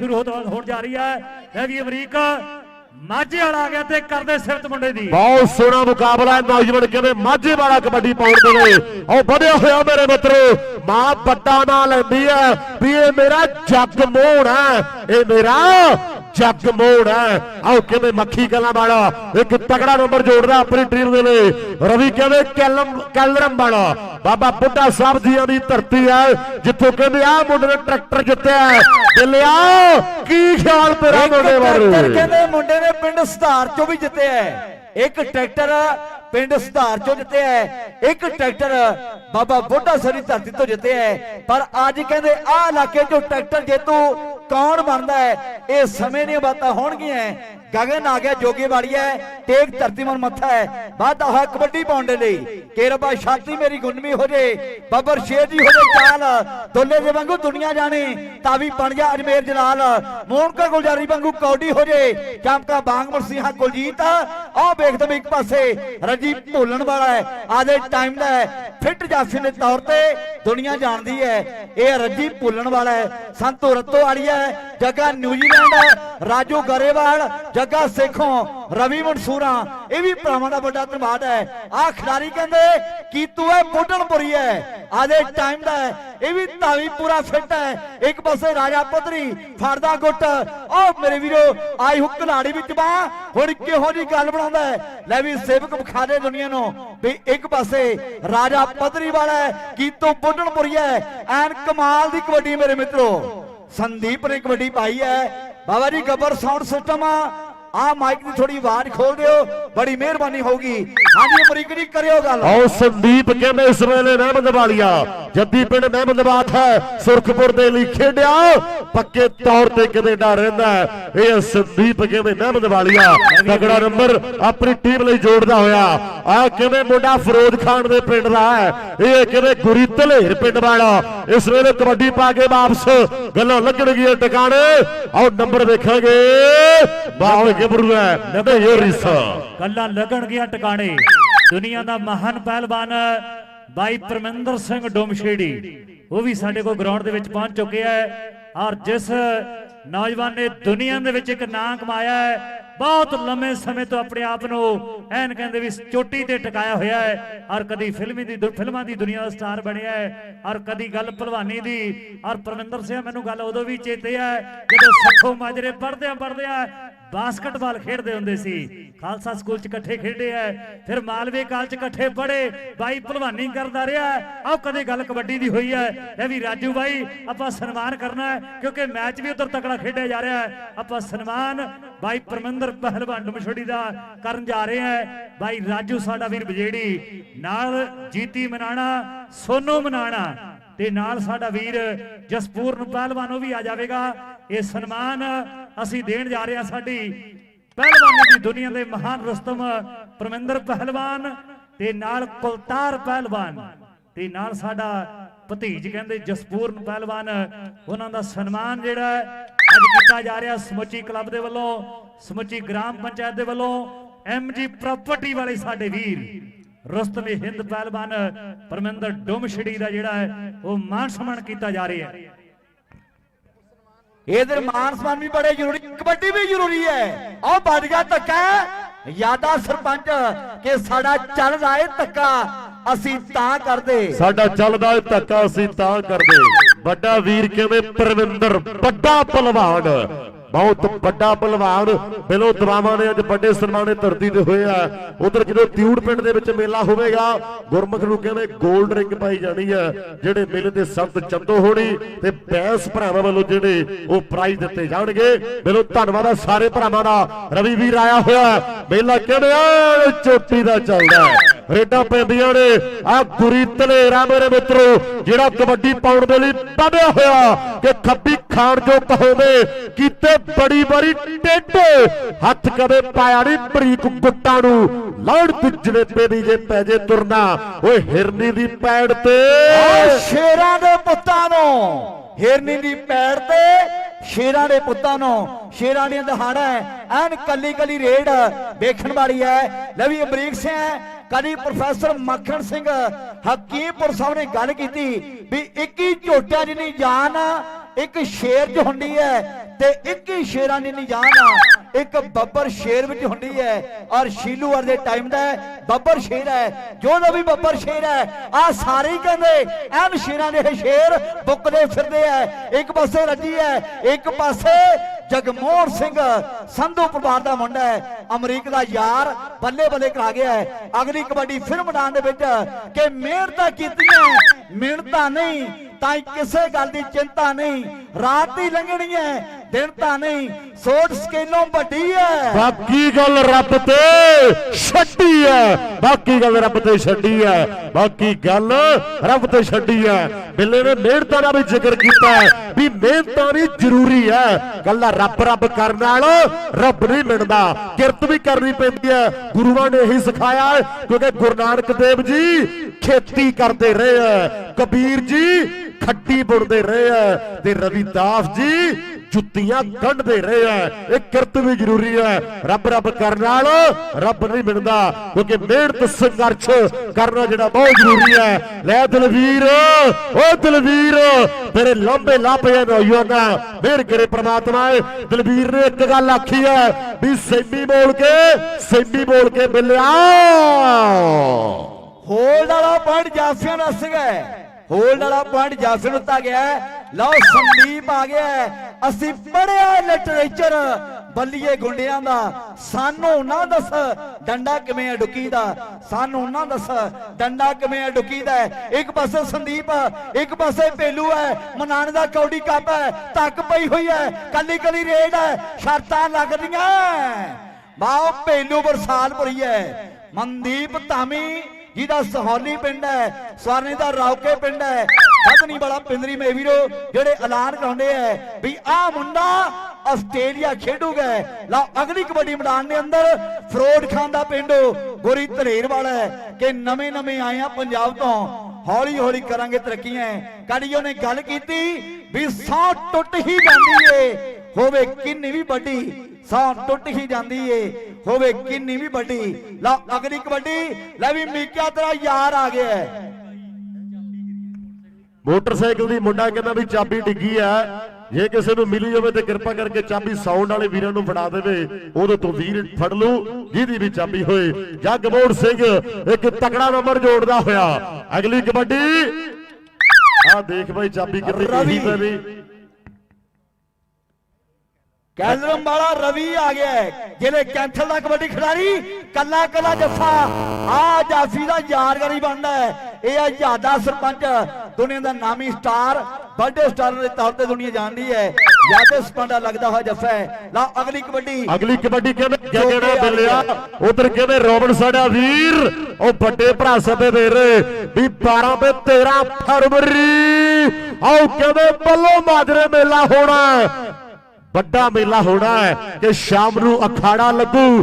ਸ਼ੁਰੂ ਹੋਣ ਜਾ ਰਹੀ ਹੈ। ਇਹ ਅਮਰੀਕਾ, ਮਾਝੇ ਵਾਲਾ ਆ ਗਿਆ ਤੇ ਕਰਦੇ ਸਿਫਤ ਮੁੰਡੇ ਦੀ। ਬਹੁਤ ਸੋਹਣਾ ਮੁਕਾਬਲਾ ਹੈ ਨੌਜਵਾਨ, ਕਹਿੰਦੇ ਮਾਝੇ ਵਾਲਾ ਕਬੱਡੀ ਪਾਉਣ ਦੇ ਵੇ ਉਹ ਵਧਿਆ ਹੋਇਆ ਮੇਰੇ ਮਿੱਤਰੋ, ਮਾਂ ਵੱਡਾ ਨਾਂ ਲੈਂਦੀ ਹੈ ਵੀ ਇਹ ਮੇਰਾ ਜੱਗ ਮੋਹਣ ਹੈ, ਇਹ ਮੇਰਾ ਜੱਗ ਮੋਹਣ ਹੈ। ਆਓ ਕਿਵੇਂ ਮੱਖੀ ਗੱਲਾਂ ਵਾਲਾ, ਇੱਕ ਤਗੜਾ ਨੰਬਰ ਜੋੜਦਾ ਆਪਣੀ ਟੀਮ ਦੇ ਲਈ। ਰਵੀ ਕਹਿੰਦੇ ਕੈਲਮ ਕੈਲਰਮ ਵਾਲਾ। ਬਾਬਾ ਬੁੱਢਾ ਸਾਹਿਬ ਜੀਆਂ ਦੀ ਧਰਤੀ ਹੈ, ਜਿੱਥੋਂ ਕਹਿੰਦੇ ਆ ਮੁੰਡੇ ਨੇ ਟਰੈਕਟਰ ਜਿੱਤਿਆ ਦਿਲਿਆ ਕੀ ਖਿਆਲ ਤੇਰਾ ਮੁੰਡੇ ਬਾਰੇ? ਕਹਿੰਦੇ ਮੁੰਡੇ ਨੇ ਪਿੰਡ ਸੁਧਾਰ ਚੋਂ ਵੀ ਜਿੱਤਿਆ ਹੈ? ਇੱਕ ਟਰੈਕਟਰ ਪਿੰਡ ਸੁਧਾਰ ਚੋਂ ਜਿੱਤਿਆ ਹੈ, ਇੱਕ ਟਰੈਕਟਰ ਬਾਬਾ ਬੁੱਢਾ ਸਰੀ ਧਰਤੀ ਤੋਂ ਜਿੱਤਿਆ ਹੈ। ਪਰ ਅੱਜ ਕਹਿੰਦੇ ਆਹ ਇਲਾਕੇ ਚੋਂ ਟਰੈਕਟਰ ਜੇਤੂ ਕੌਣ ਬਣਦਾ ਹੈ? ਇਹ ਸਮੇਂ ਦੀਆਂ ਬਾਤਾਂ ਹੋਣਗੀਆਂ ਗਗਨ ਆ ਗਿਆ, ਜੋਗੀ ਵਾਲੀਆ ਟੇਕ ਧਰਤੀ ਮਨ ਮੱਥਾ ਹੈ। ਵਾਧਾ ਹੋਇਆ ਕਬੱਡੀ ਪਾਉਣ ਦੇ ਲਈ। ਕੇਰਬਾ ਛਾਤੀ ਮੇਰੀ ਗੁੰਨਵੀ ਹੋ ਜੇ, ਬੱਬਰ ਸ਼ੇਰ ਜੀ ਹੋ ਜੇ ਚਾਲ। ਦੁੱਲੇ ਦੇ ਵਾਂਗੂ ਦੁਨੀਆ ਜਾਣੇ ਤਾਂ ਵੀ ਬਣ ਜਾ ਅਜਮੇਰ ਜਲਾਲ। ਮੋਹਨਕਾ ਗੁਲਜ਼ਾਰੀ ਵਾਂਗੂ ਕੌਡੀ ਹੋ ਜੇ, ਚਮਕਾ ਬਾਂਗ ਮਰਸੀਹਾ ਕੁਲਜੀਤ। ਆਹ ਵੇਖਦੇ ਵੀ ਇੱਕ ਪਾਸੇ ਰਜੀ ਭੋਲਣ ਵਾਲਾ ਹੈ। ਆਦੇ ਟਾਈਮ ਦਾ ਫਿੱਟ ਜਾਫੀ ਦੇ ਤੌਰ ਤੇ ਦੁਨੀਆ ਜਾਣਦੀ ਹੈ। ਇਹ ਰੱਜੀ ਭੁੱਲਣ ਵਾਲਾ ਹੈ। ਸੰਤੋ ਰੱਤੋ ਵਾਲੀ ਹੈ। ਜੱਗਾ ਨਿਊਜ਼ੀਲੈਂਡ ਹੈ। ਰਾਜੂ ਗਰੇਵਾਲ, ਜੱਗਾ ਸੇਖੋਂ, ਰਵੀ ਮਨਸੂਰਾ, ਇਹ ਵੀ ਭਰਾਵਾਂ ਦਾ ਵੱਡਾ ਧੰਨਵਾਦ ਹੈ। ਆਹ ਖਿਡਾਰੀ ਕਹਿੰਦੇ, ਕੀਤੂ ਹੈ, ਬੁੱਢਣਪੁਰੀ ਹੈ। ਆਦੇ ਟਾਈਮ ਦਾ ਹੈ। ਇਹ ਵੀ ਧਾਵੀ ਪੂਰਾ ਫਿੱਟ ਹੈ। ਇੱਕ ਪਾਸੇ ਰਾਜਾ ਪਤਰੀ ਫੜਦਾ ਗੁੱਟ। ਉਹ ਮੇਰੇ ਵੀਰੋ, ਆਈ ਹੁੱਕ ਖਿਡਾਰੀ ਵਿੱਚ ਬਾ ਹੁਣ ਕਿਹੋ ਜੀ ਗੱਲ ਬਣਾਉਂਦਾ ਹੈ? ਲੈ ਵੀ ਸੇਵਕ ਵਿਖਾ ਦੇ ਦੁਨੀਆ ਨੂੰ ਵੀ ਇੱਕ ਪਾਸੇ ਰਾਜਾ ਪਤਰੀ ਵਾਲਾ ਹੈ, ਕੀਤੋ ਬੁੱਢਣਪੁਰੀ ਹੈ। ਐਨ ਕਮਾਲ ਦੀ ਕਬੱਡੀ ਮੇਰੇ ਮਿੱਤਰੋ। ਸੰਦੀਪ ਨੇ ਕਬੱਡੀ ਪਾਈ ਹੈ। ਬਾਬਾ ਜੀ ਗੱਬਰ ਸਾਊਂਡ ਸਿਸਟਮ ਆ ਮਾਈਕ ਦੀ ਥੋੜੀ ਆਵਾਜ਼ ਖੋਲ ਦਿਓ, ਬੜੀ ਮਿਹਰਬਾਨੀ ਹੋਊਗੀ। ਹਾਂਜੀ, ਅਮਰੀਕ ਜੀ, ਕਰਿਓ ਗੱਲ। ਆਓ, ਸੰਦੀਪ ਕਹਿੰਦੇ ਇਸ ਵੇਲੇ ਮਹਿਮਦ ਵਾਲੀਆ, ਜੱਦੀ ਪਿੰਡ ਮਹਿਮਦਬਾਦ ਹੈ, ਸੁਰਖਪੁਰ ਦੇ ਲਈ ਖੇਡਿਆ। ਪੱਕੇ ਤੌਰ ਤੇ ਕੈਨੇਡਾ ਰਹਿੰਦਾ ਇਹ ਸੰਦੀਪ ਕਹਿੰਦੇ ਮਹਿਮਦ ਵਾਲੀਆ ਤਗੜਾ ਨੰਬਰ ਆਪਣੀ ਟੀਮ ਲਈ ਜੋੜਦਾ ਹੋਇਆ। ਆ ਕਿਵੇਂ ਮੁੰਡਾ ਫਿਰੋਜ਼ ਖਾਨ ਦੇ ਪਿੰਡ ਦਾ ਹੈ? ਇਹ ਕਿਵੇਂ ਗੁਰੀ ਧਲੇਰ ਪਿੰਡ ਵਾਲਾ? ਇਸ ਵੇਲੇ ਕਬੱਡੀ ਪਾ ਕੇ ਵਾਪਸ ਗੱਲਾਂ ਲੱਗਣਗੀਆਂ ਟਿਕਾਣੇ। ਆਓ, ਨੰਬਰ ਦੇਖਾਂਗੇ ਬਾਹਰ ਗੱਭਰੂ ਹੈ ਨਦੇ ਯੋਰਿਸ। ਗੱਲਾਂ ਲੱਗਣਗੀਆਂ ਟਿਕਾਣੇ। ਦੁਨੀਆ ਦਾ ਮਹਾਨ ਪਹਿਲਵਾਨ ਬਾਈ ਪਰਮਿੰਦਰ ਸਿੰਘ ਡੋਮਸ਼ੇੜੀ। ਉਹ ਵੀ ਸਾਡੇ ਕੋਲ ਗਰਾਊਂਡ ਦੇ ਵਿੱਚ ਪਹੁੰਚ ਚੁੱਕਿਆ ਹੈ ਔਰ ਜਿਸ ਨੌਜਵਾਨ ਨੇ ਦੁਨੀਆ ਦੇ ਵਿੱਚ ਇੱਕ ਨਾਂ ਕਮਾਇਆ ਹੈ, ਬਹੁਤ ਲੰਮੇ ਸਮੇਂ ਤੋਂ ਆਪਣੇ ਆਪ ਨੂੰ ਐਨ ਕਹਿੰਦੇ ਵੀ ਚੋਟੀ ਤੇ ਟਿਕਾਇਆ ਹੋਇਆ ਹੈ। ਔਰ ਕਦੀ ਫਿਲਮੀ ਦੀ ਫਿਲਮਾਂ ਦੀ ਦੁਨੀਆ ਦਾ ਸਟਾਰ ਬਣਿਆ ਹੈ। ਔਰ ਕਦੀ ਗੱਲ ਭਲਵਾਨੀ ਦੀ। ਔਰ ਪਰਮਿੰਦਰ ਸਿੰਘ ਮੈਨੂੰ ਗੱਲ ਉਦੋਂ ਵੀ ਚੇਤੇ ਹੈ ਜਦੋਂ ਸੱਖੋ ਮਾਜਰੇ ਪੜਦਿਆਂ ਪੜਦਿਆਂ ਬਾਸਕਟਬਾਲ ਖੇਡਦੇ ਹੁੰਦੇ ਸੀ। ਖਾਲਸਾ ਸਕੂਲ ਚ ਇਕੱਠੇ ਖੇਡੇ ਐ, ਫਿਰ ਮਾਲਵੇ ਕਾਲ ਚ ਇਕੱਠੇ ਪੜੇ ਬਾਈ ਭਲਵਾਨੀ ਕਰਦਾ ਰਿਹਾ ਆਹ ਕਦੇ ਗੱਲ ਕਬੱਡੀ ਦੀ ਹੋਈ ਐ। ਇਹ ਵੀ ਰਾਜੂ ਬਾਈ, ਆਪਾਂ ਸਨਮਾਨ ਕਰਨਾ ਕਿਉਂਕਿ ਮੈਚ ਵੀ ਉਧਰ ਤਕੜਾ ਖੇਡਿਆ ਜਾ ਰਿਹਾ ਹੈ ਆਪਾਂ ਸਨਮਾਨ ਬਾਈ ਪਰਮਿੰਦਰ ਪਹਿਲਵਾਨ ਡਮਛੋੜੀ ਦਾ ਕਰਨ ਜਾ ਰਹੇ ਹਾਂ ਬਾਈ ਰਾਜੂ ਸਾਡਾ ਵੀਰ ਬਜੇੜੀ, ਨਾਲ ਜੀਤੀ ਮਨਾਣਾ, ਸੋਨੂ ਮਨਾਣਾ, ਤੇ ਨਾਲ ਸਾਡਾ ਵੀਰ ਜਸਪੂਰਨ ਪਹਿਲਵਾਨ ਉਹ ਵੀ ਆ ਜਾਵੇਗਾ। ਇਹ ਸਨਮਾਨ ਅਸੀਂ ਦੇਣ ਜਾ ਰਹੇ ਹਾਂ ਸਾਡੀ ਪਹਿਲਵਾਨੀ ਦੀ ਦੁਨੀਆ ਦੇ ਮਹਾਨ ਰਸਤਮ ਪਰਮਿੰਦਰ ਪਹਿਲਵਾਨ ਤੇ ਨਾਲ ਕੁਲਤਾਰ ਪਹਿਲਵਾਨ ਤੇ ਨਾਲ ਸਾਡਾ ਭਤੀਜ ਕਹਿੰਦੇ ਜਸਪੂਰਨ ਪਹਿਲਵਾਨ। ਉਹਨਾਂ ਦਾ ਸਨਮਾਨ ਜਿਹੜਾ ਅੱਜ ਕੀਤਾ ਜਾ ਰਿਹਾ ਸਮੁੱਚੀ ਕਲੱਬ ਦੇ ਵੱਲੋਂ, ਸਮੁੱਚੀ ਗ੍ਰਾਮ ਪੰਚਾਇਤ ਦੇ ਵੱਲੋਂ ਐਮਜੀ ਪ੍ਰਾਪਰਟੀ ਵਾਲੇ ਸਾਡੇ ਵੀਰ, ਰੁਸਤਮ ਹਿੰਦ ਪਹਿਲਵਾਨ ਪਰਮਿੰਦਰ ਡੋਮਛੜੀ ਦਾ ਜਿਹੜਾ ਹੈ, ਉਹ ਮਾਨ ਸਨਮਾਨ ਕੀਤਾ ਜਾ ਰਿਹਾ ਹੈ। ਇਹਦੇ ਮਾਨ ਸਨਮਾਨ ਵੀ ਬੜੇ ਜ਼ਰੂਰੀ, ਕਬੱਡੀ ਵੀ ਜ਼ਰੂਰੀ ਹੈ। ਆਹ ਵੱਜ ਗਿਆ ਧੱਕਾ। ਯਾਦਾ ਸਰਪੰਚ, ਕਿ ਸਾਡਾ ਚੱਲਦਾ ਏ ਧੱਕਾ, ਅਸੀਂ ਤਾਂ ਕਰਦੇ। ਸਾਡਾ ਚੱਲਦਾ ਏ ਧੱਕਾ, ਅਸੀਂ ਤਾਂ ਕਰਦੇ। ਵੱਡਾ ਵੀਰ ਕਿਵੇਂ? ਪਰਵਿੰਦਰ, ਵੱਡਾ ਪਹਿਲਵਾਨ ਬਹੁਤ ਵੱਡਾ ਪਹਿਲਵਾਨ ਬਿਲੋ ਦਵਾਵਾਂ ਨੇ ਅੱਜ ਵੱਡੇ ਸਨਮਾਨੇ ਧਰਤੀ ਤੇ ਹੋਏ ਆ। ਉਧਰ ਜਦੋਂ ਤਿਊੜ ਪਿੰਡ ਦੇ ਵਿੱਚ ਮੇਲਾ ਹੋਵੇਗਾ, ਗੁਰਮੁਖ ਨੂੰ ਕਹਿੰਦੇ 골ਡ ਰਿੰਗ ਪਾਈ ਜਾਣੀ ਆ, ਜਿਹੜੇ ਮੇਲੇ ਦੇ ਸੰਤ ਚੰਦੋ ਹੋਣੀ ਤੇ ਬੈਂਸ ਭਰਾਵਾਂ ਵੱਲੋਂ ਜਿਹੜੇ ਉਹ ਪ੍ਰਾਈਜ਼ ਦਿੱਤੇ ਜਾਣਗੇ। ਬਿਲੋ ਧੰਨਵਾਦ ਆ ਸਾਰੇ ਭਰਾਵਾਂ ਦਾ। ਰਵੀ ਵੀਰ ਆਇਆ ਹੋਇਆ, ਮੇਲਾ ਕਹਿੰਦੇ ਆ? ਚੋਟੀ ਦਾ ਚੱਲਦਾ। ਰੇਡਾਂ ਪੈਂਦੀਆਂ ਨੇ। ਆ ਗੁਰੀ ਧਲੇਰਾ ਮੇਰੇ ਮਿੱਤਰੋ, ਜਿਹੜਾ ਕਬੱਡੀ ਪਾਉਣ ਦੇ ਲਈ ਵਧਿਆ ਹੋਇਆ, ਕਿ ਖੱਬੀ ਖਾਣ ਜੋ ਕਹੋਗੇ ਕੀਤੇ ਬੜੀ ਬੜੀ ਟੇਢੇ ਹੱਥ ਕਦੇ ਪਾਇਆ ਨਹੀਂ ਬਰੀਕ ਗੁੱਟਾਂ ਨੂੰ। ਲੜ ਤੇ ਜਲੇਬੇ ਦੀ ਜੇ ਪੈ ਜੇ ਤੁਰਨਾ, ਓਏ ਹਿਰਨੀ ਦੀ ਪੈੜ ਤੇ। ਆਹ ਸ਼ੇਰਾਂ ਦੇ ਪੁੱਤਾਂ ਨੂੰ। ਹਿਰਨੀ ਦੀ ਪੈੜ ਤੇ, ਸ਼ੇਰਾਂ ਦੇ ਪੁੱਤਾਂ ਨੂੰ। ਸ਼ੇਰਾਂ ਦੀਆਂ ਦਹਾੜਾਂ ਐਨ ਕੱਲੀ ਕੱਲੀ ਰੇਡ ਵੇਖਣ ਵਾਲੀ ਹੈ ਲਵੀ ਅਮਰੀਕ ਸਿੰਘ ਕਦੀ ਪ੍ਰੋਫੈਸਰ ਮੱਖਣ ਸਿੰਘ ਹਕੀਮਪੁਰ ਸਾਹਿਬ ਨੇ ਗੱਲ ਕੀਤੀ ਵੀ 21 ਝੋਟਿਆਂ ਜਿੰਨੀ ਜਾਨ ਇੱਕ ਸ਼ੇਰ 'ਚ ਹੁੰਦੀ ਹੈ ਤੇ ਇੱਕ ਹੀ ਸ਼ੇਰਾਂ ਦੀ ਨਿਜਾਨ ਆ। ਇੱਕ ਬੱਬਰ ਸ਼ੇਰ ਵਿੱਚ ਹੁੰਦੀ ਹੈ ਔਰ ਸ਼ੀਲੂ ਦੇ ਟਾਈਮ ਦਾ ਬੱਬਰ ਸ਼ੇਰ ਹੈ, ਜੋ ਦਾ ਵੀ ਬੱਬਰ ਸ਼ੇਰ ਹੈ ਆ ਸਾਰੇ ਕਹਿੰਦੇ, ਐਨ ਸ਼ੇਰਾਂ ਦੇ ਸ਼ੇਰ ਬੁੱਕਦੇ ਫਿਰਦੇ ਐ ਇੱਕ ਪਾਸੇ ਰੱਜੀ ਹੈ, ਇੱਕ ਪਾਸੇ ਜਗਮੋਹਨ ਸਿੰਘ, ਸੰਧੂ ਪਰਿਵਾਰ ਦਾ ਮੁੰਡਾ ਹੈ, ਅਮਰੀਕ ਦਾ ਯਾਰ ਬੱਲੇ ਬੱਲੇ ਕਰਾ ਗਿਆ ਹੈ। ਅਗਲੀ ਕਬੱਡੀ ਫਿਰ ਮੈਦਾਨ ਦੇ ਵਿੱਚ ਕਿ ਮਿਹਨਤਾਂ ਕੀਤੀਆਂ, ਮਿਹਨਤਾਂ ਨਹੀਂ ਤਾਂ ਕਿਸੇ ਗੱਲ ਦੀ ਚਿੰਤਾ ਨਹੀਂ। ਰਾਤ ਹੀ ਲੰਘਣੀ ਹੈ। ਦਿਨ ਤਾਂ ਨਹੀਂ, ਸੋਚ ਸਕੇਲੋਂ ਵੱਡੀ ਹੈ ਬਾਕੀ ਗੱਲ ਰੱਬ ਤੇ ਛੱਡੀ ਐ। ਬਾਕੀ ਗੱਲ ਰੱਬ ਤੇ ਛੱਡੀ ਐ। ਬਾਕੀ ਗੱਲ ਰੱਬ ਤੇ ਛੱਡੀ ਐ। ਬਿੱਲੇ ਨੇ ਮਿਹਨਤਾਂ ਦਾ ਵੀ ਜ਼ਿਕਰ ਕੀਤਾ ਹੈ ਵੀ ਮਿਹਨਤਾਂ ਵੀ ਜ਼ਰੂਰੀ ਐ। ਗੱਲਾਂ ਰੱਬ ਰੱਬ ਕਰਨ ਨਾਲ ਰੱਬ ਨਹੀਂ ਮਿਲਦਾ ਕਿਰਤ ਵੀ ਕਰਨੀ ਪੈਂਦੀ ਹੈ ਗੁਰੂਆਂ ਨੇ ਇਹੀ ਸਿਖਾਇਆ ਕਿਉਂਕਿ ਗੁਰੂ ਨਾਨਕ ਦੇਵ ਜੀ ਖੇਤੀ ਕਰਦੇ ਰਹੇ ਹੈ ਕਬੀਰ ਜੀ ਖੱਟੀ ਬੁਣਦੇ ਰਹੇ ਹੈ ਤੇ ਰਵਿਦਾਸ ਜੀ ਜੁੱਤੀਆਂ ਕੱਢਦੇ ਰਹੇ ਐ ਇਹ ਕਿਰਤ ਵੀ ਜ਼ਰੂਰੀ ਐ ਰੱਬ ਰੱਬ ਕਰਨ ਨਾਲ ਰੱਬ ਨਹੀਂ ਮਿਲਦਾ, ਕਿਉਂਕਿ ਮਿਹਨਤ ਸੰਘਰਸ਼ ਕਰਨਾ ਜਿਹੜਾ ਬਹੁਤ ਜ਼ਰੂਰੀ ਐ ਲੈ ਦਲਵੀਰ, ਓ ਦਲਵੀਰ, ਤੇਰੇ ਲੰਬੇ ਲਾਪੇ ਨੌਜਵਾਨਾ ਮਿਹਰ ਕਰੇ ਪ੍ਰਮਾਤਮਾ ਏ। ਦਲਵੀਰ ਨੇ ਇੱਕ ਗੱਲ ਆਖੀ ਐ ਵੀ ਸੈਮੀ ਬੋਲ ਕੇ, ਸੈਮੀ ਬੋਲ ਕੇ ਮਿਲਿਆ। ਹੋਲਡ ਵਾਲਾ ਪੁਆਇੰਟ ਜਾਫੀਆਂ ਨੂੰ ਦੱਸ ਗਿਆ ਹੋਲਡ ਵਾਲਾ ਪੁਆਇੰਟ ਜਾਫੀਆਂ ਨੂੰ ਦਿੱਤਾ ਗਿਆ। ਲਓ ਸੰਦੀਪ ਆ ਗਿਆ ਅਸੀਂ ਪੜਿਆ ਲਿਟਰੇਚਰ ਬੱਲੀਏ ਗੁੰਡਿਆਂ ਦਾ। ਸਾਨੂੰ ਨਾ ਦੱਸ ਡੰਡਾ ਕਿਵੇਂ ਹੈ ਦਾ ਸਾਨੂੰ ਨਾ ਦੱਸ ਡੰਡਾ ਕਿਵੇਂ ਹੈ। ਇੱਕ ਪਾਸੇ ਸੰਦੀਪ ਇੱਕ ਪਾਸੇ ਪੇਲੂ ਹੈ। ਮਨਾਨ ਦਾ ਕੌਡੀ ਕੱਪ ਹੈ। ਤੱਕ ਪਈ ਹੋਈ ਹੈ। ਕੱਲੀ ਕੱਲੀ ਰੇਡ ਹੈ। ਸ਼ਰਤਾਂ ਲੱਗਦੀਆਂ ਬਾਓ ਪੇਲੂ ਬਰਸਾਲ ਬਰਸਾਲਪੁਰੀ ਹੈ। ਮਨਦੀਪ ਧਾਮੀ ਜਿਹਦਾ ਸਹੌਲੀ ਪਿੰਡ ਹੈ, ਸਵਾਰਨੀ ਦਾ ਰੌਕੇ ਪਿੰਡ ਹੈ। ਬਦਨੀ ਵਾਲਾ ਪਿੰਦਰੀ ਮੇ ਵੀਰੋ, ਜਿਹੜੇ ਐਲਾਨ ਕਰਾਉਂਦੇ ਐ ਵੀ ਆਹ ਮੁੰਡਾ ਆਸਟ੍ਰੇਲੀਆ ਖੇਡੂਗਾ। ਲਓ, ਅਗਲੀ ਕਬੱਡੀ ਮੈਦਾਨ ਦੇ ਅੰਦਰ ਫਰੋਡ ਖਾਨ ਦਾ ਪਿੰਡ, ਗੋਰੀ ਧਲੇਰ ਵਾਲਾ ਹੈ ਕਿ ਨਵੇਂ ਨਵੇਂ ਆਏ ਆ ਪੰਜਾਬ ਤੋਂ। ਹੌਲੀ ਹੌਲੀ ਕਰਾਂਗੇ ਤਰੱਕੀਆਂ। ਕਾੜੀਓ ਨੇ ਗੱਲ ਕੀਤੀ ਵੀ ਸੌ ਟੁੱਟ ਹੀ ਜਾਂਦੀ ਏ। ਹੋਵੇ ਕਿੰਨੀ ਵੀ ਵੱਡੀ ਸੌ ਟੁੱਟ ਹੀ ਜਾਂਦੀ ਏ। ਹੋਵੇ ਕਿੰਨੀ ਵੀ ਵੱਡੀ ਲਓ ਅਗਲੀ ਕਬੱਡੀ ਲੈ ਵੀ ਮੀਕਿਆ ਤੇਰਾ ਯਾਰ ਆ ਗਿਆ ਹੈ। ਮੋਟਰਸਾਈਕਲ ਦੀ ਮੁੰਡਾ ਕਹਿੰਦਾ ਵੀ ਚਾਬੀ ਡਿੱਗੀ ਆ ਜੇ ਕਿਸੇ ਨੂੰ ਮਿਲੀ ਹੋਵੇ ਤੇ ਕਿਰਪਾ ਕਰਕੇ ਚਾਬੀ ਸਾਊਂਡ ਵਾਲੇ ਵੀਰਾਂ ਨੂੰ ਫੜਾ ਦੇਵੇ। ਉਹਦੇ ਤੋਂ ਵੀਰ ਫੜ ਲੂ ਜਿਹਦੀ ਵੀ ਚਾਬੀ ਹੋਏ। ਜਗਮੋਹਨ ਸਿੰਘ ਇੱਕ ਤਕੜਾ ਨੰਬਰ ਜੋੜਦਾ ਹੋਇਆ। ਅਗਲੀ ਕਬੱਡੀ। ਆ ਦੇਖ ਬਾਈ ਚਾਬੀ ਕਿੱਥੇ ਰਵੀ। ਗਈ ਤੇ ਵੀ। ਕੈਲਰਮ ਵਾਲਾ ਰਵੀ ਆ ਗਿਆ ਹੈ। ਜਿਹੜੇ ਕੈਂਥਲ ਦਾ ਕਬੱਡੀ ਖਿਡਾਰੀ ਕੱਲਾ ਕੱਲਾ ਜੱਫਾ ਆ ਜਾਫੀ ਦਾ ਯਾਦਗਾਰੀ ਬਣਦਾ ਹੈ। ਇਹ ਆ ਯਾਦਾ ਸਰਪੰਚ ਦੁਨੀਆ ਦਾ ਨਾਮੀ ਸਟਾਰ ਵੱਡੇ ਸਟਾਰ ਦੇ ਤੌਰ ਤੇ ਦੁਨੀਆ ਜਾਣਦੀ ਹੈ। ਯਾਦੇ ਸਪੰਡਾ ਲੱਗਦਾ ਹੋਇਆ ਜੱਫਾ ਹੈ। ਲਾ ਅਗਲੀ ਕਬੱਡੀ। ਅਗਲੀ ਕਬੱਡੀ ਕਹਿੰਦੇ ਗਗੜਾ ਬਿੱਲਿਆ? ਉਧਰ ਕਹਿੰਦੇ ਰੋਬਨ ਸਾਡਾ ਵੀਰ? ਉਹ ਵੱਡੇ ਭਰਾ ਸਭੇ ਦੇ ਰਹੇ ਵੀ 12 ਤੇ 13 ਫਰਵਰੀ। ਆਓ ਕਹਿੰਦੇ ਬੱਲੋ ਮਾਜਰੇ ਮੇਲਾ ਹੋਣਾ। ਵੱਡਾ ਮੇਲਾ ਹੋਣਾ ਹੈ ਕਿ ਸ਼ਾਮ ਨੂੰ ਅਖਾੜਾ ਲੱਗੂ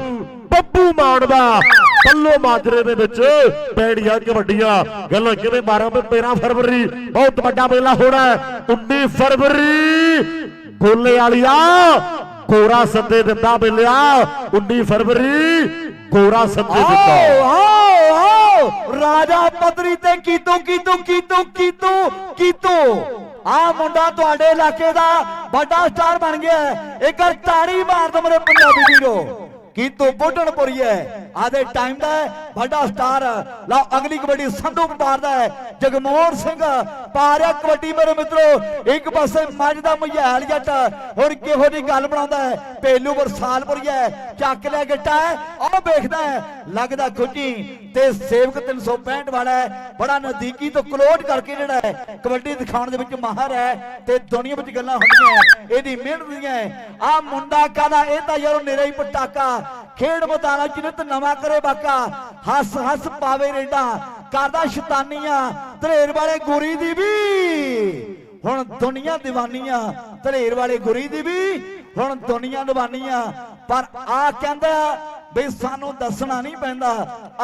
ਬੱਬੂ ਮਾਨ ਦਾ ਬੱਲੋ ਮਾਜਰੇ ਦੇ ਵਿੱਚ ਪੈੜੀਆਂ ਕਬੱਡੀਆਂ। ਗੱਲਾਂ ਕਿਵੇਂ 12 ਤੇ 13 ਫਰਵਰੀ ਬਹੁਤ ਵੱਡਾ ਮੇਲਾ ਹੋਣਾ ਹੈ। 19 ਫਰਵਰੀ ਗੋਲੇ ਵਾਲੀਆ ਗੋਰਾ ਸੱਦੇ ਦਿੰਦਾ ਬਿੱਲਿਆ 19 ਫਰਵਰੀ ਗੋਰਾ ਸੱਦੇ ਦਿੰਦਾ। ਆਓ ਆਓ। ਰਾਜਾ ਪਤਰੀ ਤੇ ਕੀਤੂ ਕੀਤੂ ਕੀਤੂ ਕੀਤੂ ਕੀਤੂ। ਆ ਮੁੰਡਾ ਤੁਹਾਡੇ ਇਲਾਕੇ ਦਾ ਵੱਡਾ ਸਟਾਰ ਬਣ ਗਿਆ ਹੈ। ਇੱਕ ਵਾਰ ਤਾੜੀ ਮਾਰ ਦੋ ਮੇਰੇ ਪੰਜਾਬੀ ਵੀਰੋ ਕੀਤੂ ਬੁੱਢਣਪੁਰੀ ਹੈ ਆਦੇ ਟਾਈਮ ਦਾ ਵੱਡਾ ਸਟਾਰ ਲਓ, ਅਗਲੀ ਕਬੱਡੀ ਸੰਧੂ ਪਰਿਵਾਰ ਦਾ ਹੈ। ਜਗਮੋਹਨ ਸਿੰਘ ਪਾਰਿਆ ਕਬੱਡੀ ਮੇਰੇ ਮਿੱਤਰੋ। ਇੱਕ ਪਾਸੇ ਮੱਝ ਦਾ ਮਹਿਲ ਜੱਟ ਹੁਣ ਕਿਹੋ ਜੀ ਗੱਲ ਬਣਾਉਂਦਾ ਹੈ? ਪੇਲੂ ਵਰਸਾਲਪੁਰੀ ਹੈ ਚੱਕ ਲਿਆ ਗਿੱਟਾ ਉਹ ਵੇਖਦਾ ਹੈ। ਲੱਗਦਾ ਖੁੱਜੀ ਤੇ ਸੇਵਕ 365 ਵਾਲਾ ਬੜਾ ਨਜ਼ਦੀਕੀ ਤੋਂ ਕਲੋਟ ਕਰਕੇ ਜਿਹੜਾ ਹੈ, ਕਬੱਡੀ ਦਿਖਾਉਣ ਦੇ ਵਿੱਚ ਮਾਹਰ ਹੈ ਤੇ ਦੁਨੀਆ ਵਿੱਚ ਗੱਲਾਂ ਹੁੰਦੀਆਂ ਇਹਦੀ ਮਿਹਨਤ ਦੀਆਂ ਆ ਮੁੰਡਾ ਕਾਦਾ ਇਹ ਤਾਂ ਯਾਰੋ ਨੇਰਾ ਹੀ ਪਟਾਕਾ। ਖੇਡ ਮਦਾਨਾ ਚਿੰਤ ਨਵਾਂ ਕਰੇ ਬਾਕਾ। ਹੱਸ ਹੱਸ ਪਾਵੇ ਰੇਡਾ। ਕਰਦਾ ਸ਼ੈਤਾਨੀਆਂ। ਧਰੇਰ ਵਾਲੇ ਗੁਰੀ ਦੀ ਵੀ। ਹੁਣ ਦੁਨੀਆ دیਵਾਨੀਆਂ ਧਰੇਰ ਵਾਲੇ ਗੁਰੀ ਦੀ ਵੀ। ਹੁਣ ਦੁਨੀਆ دیਵਾਨੀਆਂ ਪਰ ਆ ਕਹਿੰਦਾ ਵੀ ਸਾਨੂੰ ਦੱਸਣਾ ਨਹੀਂ ਪੈਂਦਾ।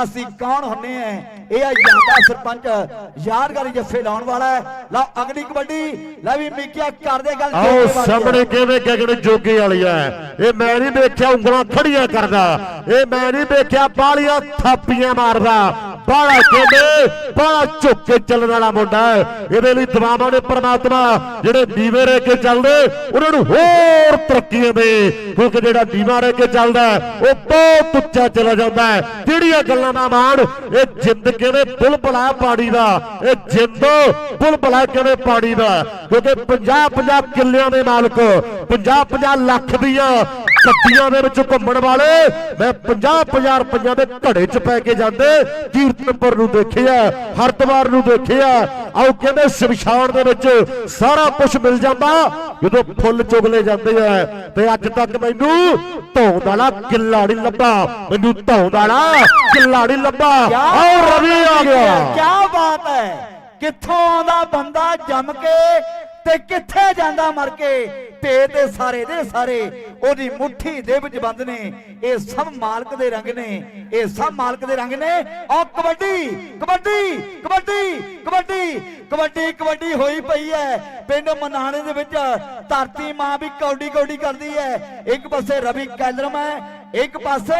ਅਸੀਂ ਕੌਣ ਹੁੰਨੇ ਆ ਇਹ ਆ ਜਾਂਦਾ ਸਰਪੰਚ। ਯਾਦਗਾਰੀ ਜੱਫੇ ਲਾਉਣ ਵਾਲਾ ਲਓ ਅਗਲੀ ਕਬੱਡੀ। ਲੈ ਵੀ ਮਿੱਕਿਆ ਕਰਦੇ ਗੱਲ ਆਓ। ਸਾਹਮਣੇ ਕਿਵੇਂ ਗਗਨ ਜੋਗੇ ਵਾਲੀ ਐ? ਇਹ ਮੈਂ ਨਹੀਂ ਵੇਖਿਆ ਉਂਗਲਾਂ ਖੜੀਆਂ ਕਰਦਾ। ਇਹ ਮੈਂ ਨਹੀਂ ਵੇਖਿਆ ਬਾਲੀਆਂ ਥਾਪੀਆਂ ਮਾਰਦਾ। ਬਾਲਾ ਕਹਿੰਦੇ ਬਾਲਾ ਝੁੱਕ ਕੇ ਚੱਲਣ ਵਾਲਾ ਮੁੰਡਾ ਇਹਦੇ ਲਈ ਦੁਆਵਾਂ ਨੇ ਪ੍ਰਮਾਤਮਾ, ਜਿਹੜੇ ਨੀਵੇਂ ਰਹਿ ਕੇ ਚੱਲਦੇ, ਉਹਨਾਂ ਨੂੰ ਹੋਰ ਤਰੱਕੀਆਂ ਦੇ। ਕਿਉਂਕਿ ਜਿਹੜਾ ਨੀਵਾਂ ਰਹਿ ਕੇ ਚੱਲਦਾ ਉਹ ਬਹੁਤ ਉੱਚਾ ਚਲਾ ਜਾਂਦਾ ਜਿਹੜੀਆਂ ਗੱਲਾਂ ਦਾ ਮਾਣ, ਇਹ ਜਿੰਦ ਕਹਿੰਦੇ ਬੁਲਬੁਲਾ ਪਾਣੀ ਦਾ, ਇਹ ਜਿੰਦ ਬੁਲਬੁਲਾ ਕਹਿੰਦੇ ਪਾਣੀ ਦਾ। ਕਿਉਂਕਿ 50 50 ਕਿੱਲਿਆਂ ਦੇ ਮਾਲਕ 50 50 ਲੱਖ ਦੀਆਂ ਗੱਡੀਆਂ ਦੇ ਵਿੱਚ ਘੁੰਮਣ ਵਾਲੇ, ਮੈਂ 50 50 ਰੁਪਈਆਂ ਦੇ ਘੜੇ 'ਚ ਪੈ ਕੇ ਜਾਂਦੇ ਕੀਰਤਨਪੁਰ ਨੂੰ ਦੇਖਿਆ ਹਰਦੁਆਰ ਨੂੰ ਦੇਖਿਆ। ਆਓ ਕਹਿੰਦੇ ਸ਼ਮਸ਼ਾਨ ਦੇ ਵਿੱਚ ਸਾਰਾ ਕੁਝ ਮਿਲ ਜਾਂਦਾ ਜਦੋਂ ਫੁੱਲ ਚੁਗਲੇ ਜਾਂਦੇ ਆ। ਤੇ ਅੱਜ ਤੱਕ ਮੈਨੂੰ ਧੌਣ ਵਾਲਾ ਕਿੱਲਾ ਨਹੀਂ ਲੱਭਾ। ਮੈਨੂੰ ਧੌਣ ਵਾਲਾ ਕਿੱਲਾ ਨਹੀਂ ਲੱਭਾ। ਆਓ ਰਵੀ ਆ ਗਿਆ। ਕੀ ਬਾਤ ਹੈ। ਕਿੱਥੋਂ ਆਉਂਦਾ ਬੰਦਾ ਜੰਮ ਕੇ ਤੇ ਕਿੱਥੇ ਜਾਂਦਾ ਮਰ ਕੇ? ਭੇ ਤੇ ਸਾਰੇ ਦੇ ਸਾਰੇ ਉਹਦੀ ਮੁੱਠੀ ਦੇ ਵਿੱਚ ਬੰਦ ਨੇ, ਇਹ ਸਭ ਮਾਲਕ ਦੇ ਰੰਗ ਨੇ, ਇਹ ਸਭ ਮਾਲਕ ਦੇ ਰੰਗ ਨੇ। ਔ ਕਬੱਡੀ ਕਬੱਡੀ ਕਬੱਡੀ ਕਬੱਡੀ ਕਬੱਡੀ ਕਬੱਡੀ ਹੋਈ ਪਈ ਹੈ। ਪਿੰਡ ਮਨਾਣੇ ਦੇ ਵਿੱਚ ਧਰਤੀ ਮਾਂ ਵੀ ਕੌਡੀ ਕੌਡੀ ਕਰਦੀ ਹੈ। ਇੱਕ ਪਾਸੇ ਰਵੀ ਕੈਲਰਮ ਹੈ ਇੱਕ ਪਾਸੇ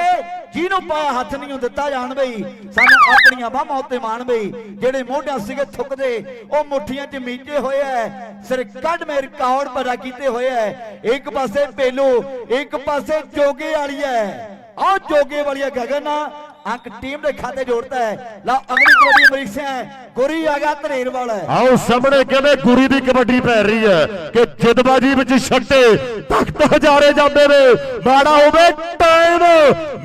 ਜਿਹਨੂੰ ਪਾਇਆ ਹੱਥ ਨਹੀਂ ਦਿੱਤਾ ਜਾਣ ਬਈ, ਸਾਨੂੰ ਆਪਣੀਆਂ ਬਾਹਾਂ ਉੱਤੇ ਮਾਣ ਬਈ, ਜਿਹੜੇ ਮੋਢਿਆਂ ਸੀਗੇ ਥੁੱਕਦੇ, ਉਹ ਮੁੱਠੀਆਂ 'ਚ ਮੀਚੇ ਹੋਏ ਐ, ਸਿਰ ਕੱਢ ਮੇ ਰਿਕਾਰਡ ਪੈਦਾ ਕੀਤੇ ਹੋਏ ਐ। ਇੱਕ ਪਾਸੇ ਪੇਲੂ, ਇੱਕ ਪਾਸੇ ਜੋਗੇ ਵਾਲੀ ਐ। ਆਹ ਜੋਗੇ ਵਾਲੀ ਐ ਗਗਨ ਅੰਕ ਟੀਮ ਦੇ ਖਾਤੇ ਜੋੜਦਾ ਹੈ। ਲਓ ਅਗਲੀ ਕਬੱਡੀ ਅਮਰੀਕਾ ਹੈ। ਗੁਰੀ ਆ ਗਿਆ ਧਨੇਰ ਵਾਲਾ। ਆਓ ਸਾਹਮਣੇ ਕਹਿੰਦੇ ਗੁਰੀ ਦੀ ਕਬੱਡੀ ਪੈ ਰਹੀ ਹੈ ਕਿ ਜਿੱਦਬਾਜੀ ਵਿੱਚ ਛੱਟੇ ਤਖਤ ਹਜ਼ਾਰੇ ਜਾਂਦੇ ਨੇ। ਮਾੜਾ ਹੋਵੇ ਟਾਈਮ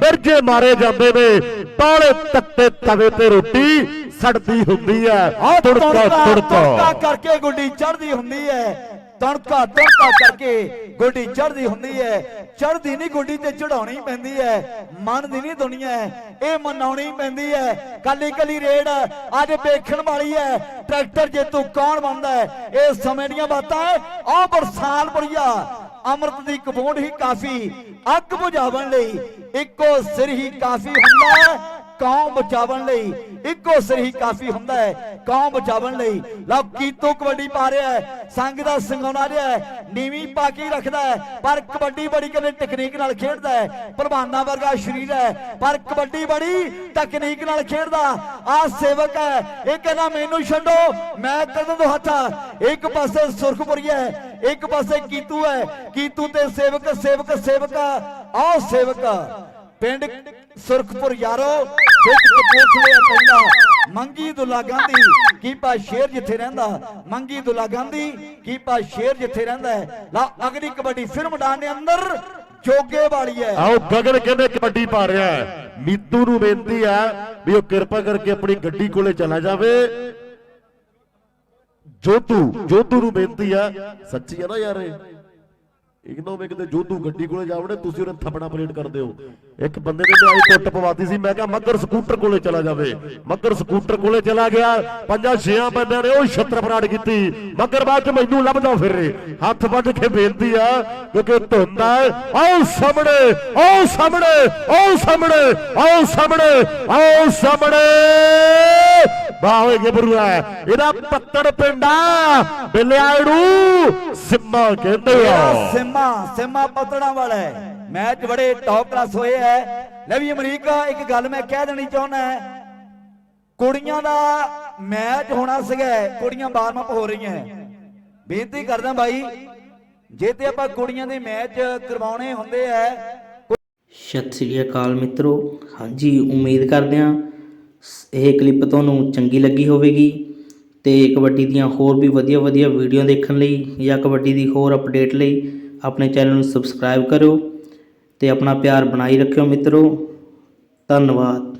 ਮਿਰਜੇ ਮਾਰੇ ਜਾਂਦੇ ਨੇ। ਤਾਲੇ ਤੱਤੇ ਤਵੇ ਤੇ ਰੋਟੀ ਸੜਦੀ ਹੁੰਦੀ ਹੈ। ਤੁੜਕਾ ਤੁੜਕਾ ਕਰਕੇ ਗੁੱਡੀ ਚੜਦੀ ਹੁੰਦੀ ਹੈ। ਤਣਕਾ ਤਣਕਾ ਕਰਕੇ ਗੁੱਡੀ ਚੜਦੀ ਹੁੰਦੀ ਹੈ। ਚੜਦੀ ਨਹੀਂ ਗੁੱਡੀ ਤੇ ਚੜਾਉਣੀ ਪੈਂਦੀ ਹੈ। ਮੰਨਦੀ ਨਹੀਂ ਦੁਨੀਆ ਇਹ ਮਨਾਉਣੀ ਪੈਂਦੀ ਹੈ। ਕੱਲੀ ਕੱਲੀ ਰੇਡ ਅੱਜ ਵੇਖਣ ਵਾਲੀ ਹੈ। ਟਰੈਕਟਰ ਜੇਤੂ ਕੌਣ ਬਣਦਾ ਹੈ? ਇਹ ਸਮੇਂ ਦੀਆਂ ਬਾਤਾਂ ਹੈ। ਬਰਸਾਲ ਬਰਸਾਲਪੁਰੀਆ ਅੰਮ੍ਰਿਤ ਦੀ ਕਬੂੰਡ ਹੀ ਕਾਫੀ ਅੱਗ ਬੁਝਾਵਣ ਲਈ ਇੱਕੋ ਸਿਰ ਹੀ ਕਾਫੀ ਹੁੰਦਾ ਹੈ। ਕੌਮ ਬਚਾਉਣ ਲਈ ਇੱਕੋ ਸਿਰ ਕਾਫੀ ਹੁੰਦਾ ਹੈ। ਕੌਮ ਬਚਾਵਣ ਲਈ ਲਓ ਕੀਤੋ ਕਬੱਡੀ ਪਾ ਰਿਹਾ ਹੈ? ਸੰਗ ਦਾ ਸੰਗਾਉਣਾ ਰਿਹਾ ਹੈ। ਨੀਵੀਂ ਪਾ ਕੇ ਰੱਖਦਾ ਹੈ। ਪਰ ਕਬੱਡੀ ਬੜੀ ਕਹਿੰਦੇ ਟੈਕਨੀਕ ਨਾਲ ਖੇਡਦਾ ਹੈ। ਪ੍ਰਭਾਨਾ ਵਰਗਾ ਸਰੀਰ ਹੈ। ਪਰ ਕਬੱਡੀ ਬੜੀ ਟੈਕਨੀਕ ਨਾਲ ਖੇਡਦਾ। ਆ ਸੇਵਕ ਹੈ। ਇਹ ਕਹਿੰਦਾ, ਮੈਨੂੰ ਛੱਡੋ। ਮੈਂ ਕਦੋਂ ਤੋਂ ਹੱਥਾ ਇੱਕ ਪਾਸੇ ਸੁਰਖਪੁਰੀ ਹੈ। ਇੱਕ ਪਾਸੇ ਕੀਤੂ ਹੈ। ਕੀਤੂ ਤੇ ਸੇਵਕ ਸੇਵਕ ਸੇਵਕ। ਆਓ ਸੇਵਕ ਪਿੰਡ ਸੁਰਖਪੁਰ ਯਾਰੋ, ਵਿੱਚ ਕਪੂਰਥਲੇ ਪੈਂਦਾ ਮੰਗੀ ਦੁੱਲਾ ਗਾਂਧੀ ਕੀਪਾ ਸ਼ੇਰ ਜਿੱਥੇ ਰਹਿੰਦਾ? ਮੰਗੀ ਦੁੱਲਾ ਗਾਂਧੀ ਕੀਪਾ ਸ਼ੇਰ ਜਿੱਥੇ ਰਹਿੰਦਾ ਹੈ? ਲਾ, ਅਗਲੀ ਕਬੱਡੀ ਫਿਰ ਮੈਦਾਨ ਦੇ ਅੰਦਰ ਜੋਗੇ ਵਾਲੀ ਹੈ। ਆਓ, ਗਗਨ ਕਹਿੰਦੇ ਕਬੱਡੀ ਪਾ ਰਿਹਾ ਹੈ? ਮੀਤੂ ਨੂੰ ਬੇਨਤੀ ਹੈ ਵੀ ਉਹ ਕਿਰਪਾ ਕਰਕੇ ਆਪਣੀ ਗੱਡੀ ਕੋਲੇ ਚਲਾ ਜਾਵੇ। ਜੋਤੂ ਜੋਤੂ ਨੂੰ ਬੇਨਤੀ ਆ ਸੱਚੀ ਆ ਨਾ ਯਾਰ ਇਹ? ਇਗਨੋ ਮੈਂ ਕਿਤੇ ਗੱਡੀ ਕੋਲੇ ਜਾਵੜੇ ਤੁਸੀਂ ਉਹਨੇ ਥੱਪੜਾ ਪਲੇਟ ਕਰਦੇ ਹੋ। ਇੱਕ ਬੰਦੇ ਨੇ ਮੇਰੀ ਟੁੱਟ ਪਵਾਤੀ ਸੀ, ਮੈਂ ਕਿਹਾ ਮੱਗਰ ਸਕੂਟਰ ਕੋਲੇ ਚਲਾ ਜਾਵੇ। ਮੱਗਰ ਸਕੂਟਰ ਕੋਲੇ ਚਲਾ ਗਿਆ, ਪੰਜਾਂ ਛੇਆਂ ਬੰਦਿਆਂ ਨੇ ਉਹ ਛੱਤਰ ਫਰਾੜ ਕੀਤੀ। ਮੱਗਰ ਬਾਅਦ ਚ ਮੈਨੂੰ ਲੱਭਦਾ ਫਿਰ। ਰਿਹਾ। ਹੱਥ ਵੱਢ ਕੇ ਬੇਨਤੀ ਆ, ਕਿਉਂਕਿ ਧੁੰਦਾ ਆਓ ਸਾਹਮਣੇ ਆਓ ਸਾਹਮਣੇ ਆਓ ਸਾਹਮਣੇ ਆਓ ਸਾਹਮਣੇ ਆਓ ਸਾਹਮਣੇ। ਬਾਹੋਏ ਗੱਭਰੂ ਹੈ ਇਹਦਾ ਪੱਤੜ ਪਿੰਡਾ ਬਿਲਿਆੜੂ ਸਿੰਮਾ ਕਹਿੰਦੇ ਆ। ਸਿੰਮਾ ਸਿੰਮਾ ਪਤੜਾ ਵਾਲਾ ਹੈ। ਮੈਚ ਬੜੇ ਟੌਪ ਕਲਾਸ ਹੋਏ ਹੈ ਲੈ ਵੀ ਅਮਰੀਕਾ ਇੱਕ ਗੱਲ ਮੈਂ ਕਹਿ ਦੇਣੀ ਚਾਹੁੰਦਾ ਹੈ। ਕੁੜੀਆਂ ਦਾ ਮੈਚ ਹੋਣਾ ਸੀਗਾ ਕੁੜੀਆਂ ਵਾਰਮ ਅਪ ਹੋ ਰਹੀਆਂ ਬੇਨਤੀ ਕਰਦਾ ਬਾਈ ਜੇ ਤੇ ਆਪਾਂ ਕੁੜੀਆਂ ਦੇ ਮੈਚ ਕਰਵਾਉਣੇ ਹੁੰਦੇ ਐ ਸਤਿ ਸ੍ਰੀ ਅਕਾਲ ਮਿੱਤਰੋ। ਹਾਂਜੀ ਉਮੀਦ ਕਰਦੇ ਹਾਂ ਸ- ਇਹ ਕਲਿੱਪ ਤੁਹਾਨੂੰ ਚੰਗੀ ਲੱਗੀ ਹੋਵੇਗੀ ਤੇ ਕਬੱਡੀ ਦੀਆਂ ਹੋਰ ਵੀ ਵਧੀਆ ਵਧੀਆ ਵੀਡੀਓ ਦੇਖਣ ਲਈ ਜਾਂ ਕਬੱਡੀ ਦੀ ਹੋਰ ਅਪਡੇਟ ਲਈ ਆਪਣੇ ਚੈਨਲ ਨੂੰ ਸਬਸਕ੍ਰਾਈਬ ਕਰੋ ਤੇ ਆਪਣਾ ਪਿਆਰ ਬਣਾਈ ਰੱਖਿਓ ਮਿੱਤਰੋ, ਧੰਨਵਾਦ।